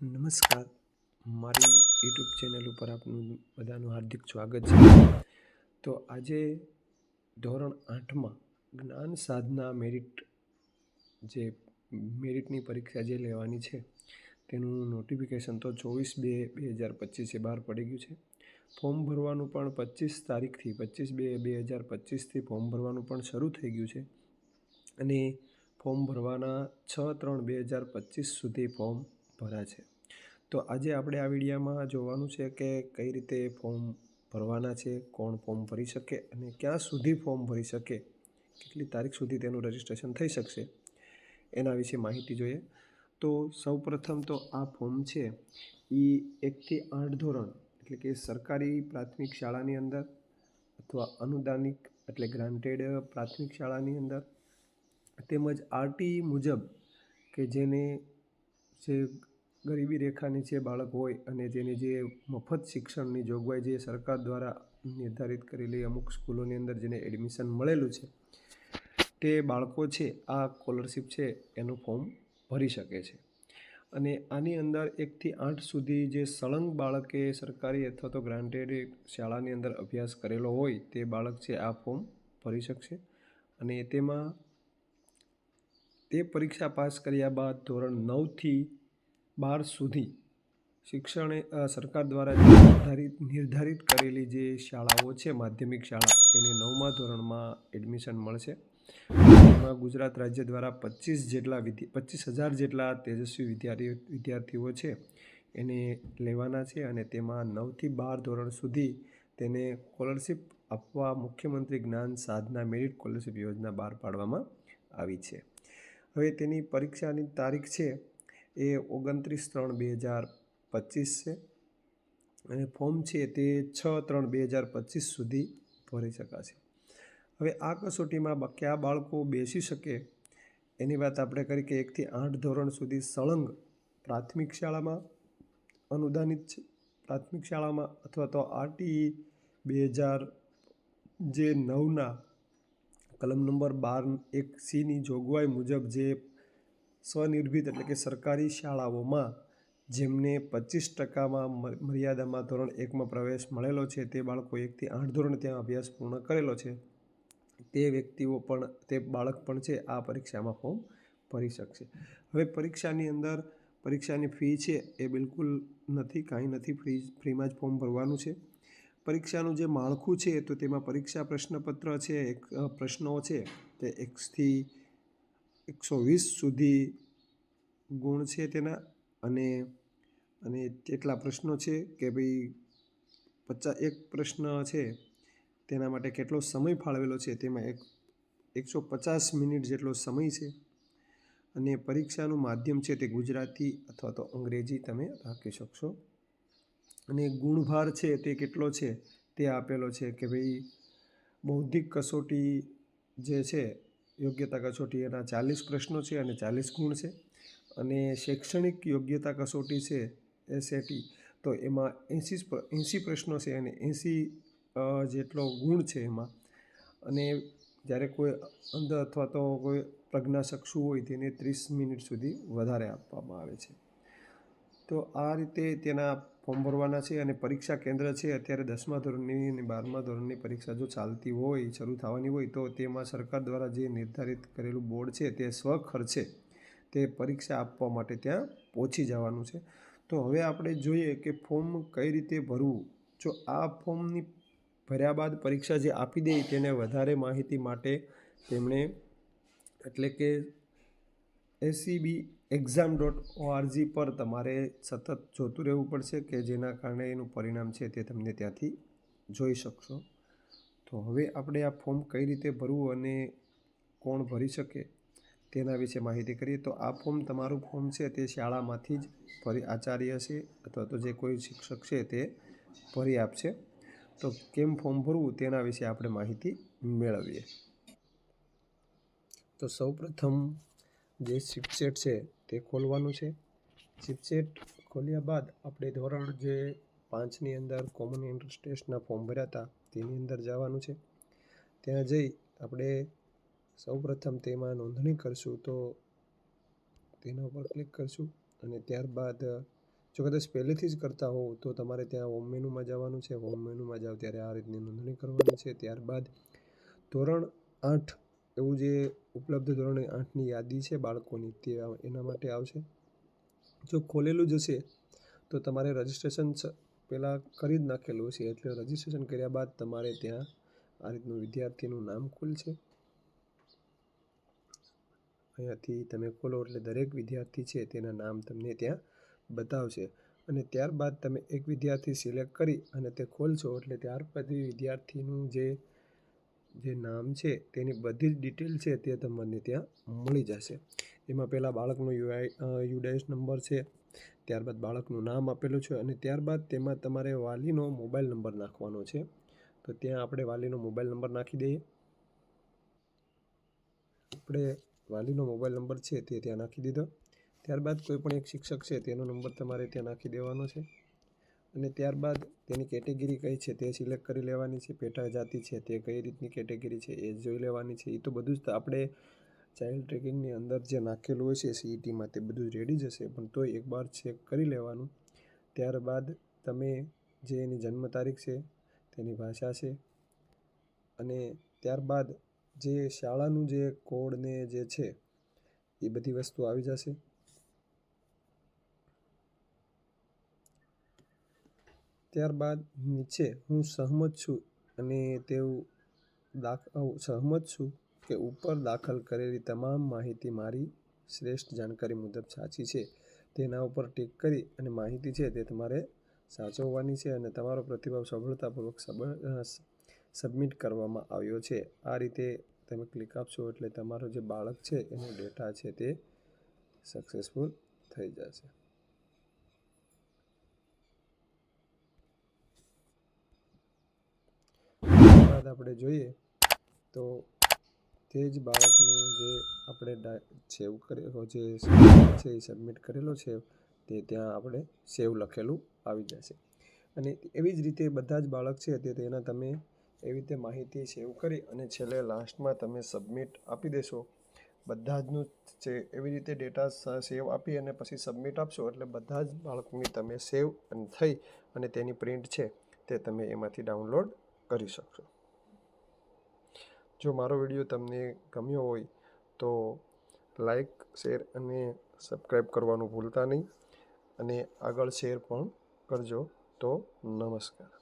નમસ્કાર. મારી YouTube channel ઉપર આપનું બધાનું હાર્દિક સ્વાગત છે. તો આજે ધોરણ આઠમાં જ્ઞાન સાધના મેરિટ જે મેરિટની પરીક્ષા જે લેવાની છે, તેનું નોટિફિકેશન તો ચોવીસ બે બે હજાર પચીસે બહાર પડી ગયું છે. ફોર્મ ભરવાનું પણ પચીસ તારીખથી, પચીસ બે બે હજાર પચીસથી ફોર્મ ભરવાનું પણ શરૂ થઈ ગયું છે. અને ફોર્મ ભરવાના છ ત્રણ બે હજાર પચીસ સુધી ફોર્મ ભરાશે. તો આજે આપણે આ વિડીયામાં જોવાનું છે કે કઈ રીતે ફોર્મ ભરવાના છે, કોણ ફોર્મ ભરી શકે અને ક્યાં સુધી ફોર્મ ભરી શકે, કેટલી તારીખ સુધી તેનું રજિસ્ટ્રેશન થઈ શકશે, એના વિશે માહિતી જોઈએ. તો સૌપ્રથમ તો આ ફોર્મ છે એ એકથી આઠ ધોરણ, એટલે કે સરકારી પ્રાથમિક શાળાની અંદર અથવા અનુદાનિક, એટલે ગ્રાન્ટેડ પ્રાથમિક શાળાની અંદર. તેમજ આરટી મુજબ કે જેને જે ગરીબી રેખા નીચે બાળક હોય અને તેની જે મફત શિક્ષણની જોગવાઈ જે સરકાર દ્વારા નિર્ધારિત કરેલી અમુક સ્કૂલોની અંદર જેને એડમિશન મળેલું છે, તે બાળકો છે, આ સ્કોલરશિપ છે, એનું ફોર્મ ભરી શકે છે. અને આની અંદર એકથી આઠ સુધી જે સળંગ બાળકે સરકારી અથવા તો ગ્રાન્ટેડ શાળાની અંદર અભ્યાસ કરેલો હોય, તે બાળક છે, આ ફોર્મ ભરી શકશે. અને તેમાં તે પરીક્ષા પાસ કર્યા બાદ ધોરણ નવથી બાર સુધી શિક્ષણે સરકાર દ્વારા નિર્ધારિત નિર્ધારિત કરેલી જે શાળાઓ છે, માધ્યમિક શાળા, તેને નવમા ધોરણમાં એડમિશન મળશે. એમાં ગુજરાત રાજ્ય દ્વારા પચીસ જેટલા વિદ્યા, પચીસ હજાર જેટલા તેજસ્વી વિદ્યાર્થી વિદ્યાર્થીઓ છે, એને લેવાના છે અને તેમાં નવથી બાર ધોરણ સુધી તેને સ્કોલરશિપ આપવા મુખ્યમંત્રી જ્ઞાન સાધના મેરિટ સ્કોલરશિપ યોજના બહાર પાડવામાં આવી છે. હવે તેની પરીક્ષાની તારીખ છે એ ઓગણત્રીસ ત્રણ બે હજાર પચીસ છે. અને ફોર્મ છે તે છ ત્રણ બે હજાર પચીસ સુધી ભરી શકાશે. હવે આ કસોટીમાં કયા બાળકો બેસી શકે એની વાત આપણે કરી કે એકથી આઠ ધોરણ સુધી સળંગ પ્રાથમિક શાળામાં અનુદાનિત છે. પ્રાથમિક શાળામાં અથવા તો આરટીઈ બે હજાર જે નવના કલમ નંબર બાર એક સીની જોગવાઈ મુજબ જે સ્વનિર્ભિત એટલે કે સરકારી શાળાઓમાં જેમને પચીસ ટકામાં મર્યાદામાં ધોરણ એકમાં પ્રવેશ મળેલો છે, તે બાળકો એકથી આઠ ધોરણ ત્યાં અભ્યાસ પૂર્ણ કરેલો છે. તે વ્યક્તિઓ પણ, તે બાળક પણ છે, આ પરીક્ષામાં ફોર્મ ભરી શકશે. હવે પરીક્ષાની અંદર, પરીક્ષાની ફી છે, એ બિલકુલ નથી, કાંઈ નથી, ફ્રી, ફ્રીમાં જ ફોર્મ ભરવાનું છે. પરીક્ષાનું જે માળખું છે, તો તેમાં પરીક્ષા પ્રશ્નપત્ર છે, એક પ્રશ્નો છે, તે એકથી એકસો વીસ સુધી ગુણ છે તેના અને અને કેટલા પ્રશ્નો છે કે ભાઈ પચાસ, એક પ્રશ્ન છે તેના માટે કેટલો સમય ફાળવેલો છે તેમાં એક, એકસો પચાસ મિનિટ જેટલો સમય છે. અને પરીક્ષાનું માધ્યમ છે તે ગુજરાતી અથવા તો અંગ્રેજી તમે રાખી શકશો. અને ગુણભાર છે તે કેટલો છે તે આપેલો છે કે ભાઈ બૌદ્ધિક કસોટી જે છે યોગ્યતા કસોટી એના ચાલીસ પ્રશ્નો છે અને ચાલીસ ગુણ છે. અને શૈક્ષણિક યોગ્યતા કસોટી છે એસએટી, તો એમાં એંસી એંસી પ્રશ્નો છે અને એંસી જેટલો ગુણ છે એમાં. અને જ્યારે કોઈ અંધ અથવા તો કોઈ પ્રજ્ઞાચક્ષુ હોય તેને ત્રીસ મિનિટ સુધી વધારે આપવામાં આવે છે. તો આ રીતે તેના ફોર્મ ભરવાના છે અને પરીક્ષા કેન્દ્ર છે. અત્યારે દસમા ધોરણની અને બારમા ધોરણની પરીક્ષા જો ચાલતી હોય, શરૂ થવાની હોય, તો તેમાં સરકાર દ્વારા જે નિર્ધારિત કરેલું બોર્ડ છે, તે સ્વખર્ચે તે પરીક્ષા આપવા માટે ત્યાં પહોંચી જવાનું છે. તો હવે આપણે જોઈએ કે ફોર્મ કઈ રીતે ભરવું. જો આ ફોર્મની ભર્યા બાદ પરીક્ષા જે આપી દે, તેને વધારે માહિતી માટે તેમણે એટલે કે એસીબી એક્ઝામ ડોટ ઓઆરજી પર તમારે સતત જોતું રહેવું પડશે કે જેના કારણે એનું પરિણામ છે તે તમને ત્યાંથી જોઈ શકશો. તો હવે આપણે આ ફોર્મ કઈ રીતે ભરવું અને કોણ ભરી શકે તેના વિશે માહિતી કરીએ. તો આ ફોર્મ તમારું ફોર્મ છે તે શાળામાંથી જ ભરી આચાર્ય છે અથવા તો જે કોઈ શિક્ષક છે તે ભરી આપશે. તો કેમ ફોર્મ ભરવું તેના વિશે આપણે માહિતી મેળવીએ. તો સૌપ્રથમ જે શિપસેટ છે તે ખોલવાનું છે. શિપસેટ ખોલ્યા બાદ આપણે ધોરણ જે પાંચની અંદર કોમન એન્ટ્રન્સ ફોર્મ ભર્યા હતા તેની અંદર જવાનું છે. ત્યાં જઈ આપણે સૌપ્રથમ તેમાં નોંધણી કરશું તો તેના ઉપર ક્લિક કરશું અને ત્યારબાદ જો કદાચ પહેલેથી જ કરતા હોવ તો તમારે ત્યાં હોમ મેનુમાં જવાનું છે. હોમ મેનુમાં જાઓ ત્યારે આ રીતની નોંધણી કરવાની છે. ત્યારબાદ ધોરણ આઠ એવું જે ઉપલબ્ધ ધોરણ આઠની યાદી છે બાળકોની તે એના માટે આવશે? જો ખોલેલું જ હશે, તો તમારે રજિસ્ટ્રેશન પહેલાં કરી જ નાખેલું છે એટલે રજિસ્ટ્રેશન કર્યા બાદ તમારે ત્યાં આ રીતનું વિદ્યાર્થીનું નામ ખુલશે અહીંયાથી તમે ખોલો એટલે દરેક વિદ્યાર્થી છે તેના નામ તમને ત્યાં બતાવશે. અને ત્યારબાદ તમે એક વિદ્યાર્થી સિલેક્ટ કરી અને તે ખોલશો એટલે ત્યાર પછી વિદ્યાર્થીનું જે જે નામ છે, તેની બધી જ ડિટેલ છે, તે તમને ત્યાં મળી જશે. એમાં પહેલાં બાળકનો યુઆઈ યુડાઈસ નંબર છે, ત્યારબાદ બાળકનું નામ આપેલું છે અને ત્યારબાદ તેમાં તમારે વાલીનો મોબાઈલ નંબર નાખવાનો છે. તો ત્યાં આપણે વાલીનો મોબાઈલ નંબર નાખી દઈએ. આપણે વાલીનો મોબાઈલ નંબર છે તે ત્યાં નાખી દીધો. ત્યારબાદ કોઈ પણ એક શિક્ષક છે, તેનો નંબર તમારે ત્યાં નાખી દેવાનો છે. અને ત્યારબાદ તેની કેટેગરી કઈ છે તે સિલેક્ટ કરી લેવાની છે, પેટા જાતિ છે તે કઈ રીતની કેટેગરી છે એ જોઈ લેવાની છે. એ તો બધું જ આપણે ચાઇલ્ડ ટ્રેકિંગની અંદર જે નાખેલું હોય છે સીઈટીમાં તે બધું રેડી જશે પણ તોય એકવાર ચેક કરી લેવાનું. ત્યારબાદ તમે જે એની જન્મ તારીખ છે, તેની ભાષા છે, અને ત્યારબાદ જે શાળાનું જે કોડ ને જે છે, એ બધી વસ્તુ આવી જશે. ત્યારબાદ નીચે હું સહમત છું અને તેવું દાખ સહમત છું કે ઉપર દાખલ કરેલી તમામ માહિતી મારી શ્રેષ્ઠ જાણકારી મુજબ સાચી છે. તેના ઉપર ટીક કરી અને માહિતી છે તે તમારે સાચવવાની છે અને તમારો પ્રતિભાવ સફળતાપૂર્વક સબ- સબમિટ કરવામાં આવ્યો છે. આ રીતે તમે ક્લિક આપશો એટલે તમારો જે બાળક છે એનો ડેટા છે તે સક્સેસફુલ થઈ જશે. આપણે જોઈએ, તો તે જ બાળકનું જે આપણે સેવ કરેલો જે છે એ સબમિટ કરેલો છે, તે ત્યાં આપણે સેવ લખેલું આવી જશે. અને એવી જ રીતે બધા જ બાળક છે તે તેના તમે એવી રીતે માહિતી સેવ કરી અને છેલ્લે લાસ્ટમાં તમે સબમિટ આપી દેશો. બધા જનું છે એવી રીતે ડેટા સેવ આપી અને પછી સબમિટ આપશો એટલે બધા જ બાળકની તમે સેવ અને થઈ અને તેની પ્રિન્ટ છે તે તમે એમાંથી ડાઉનલોડ કરી શકશો. જો મારો વીડિયો તમને ગમ્યો હોય તો લાઈક, શેર અને સબસ્ક્રાઈબ કરવાનું ભૂલતા નહીં. અને આગળ શેર પણ કરજો. તો નમસ્કાર.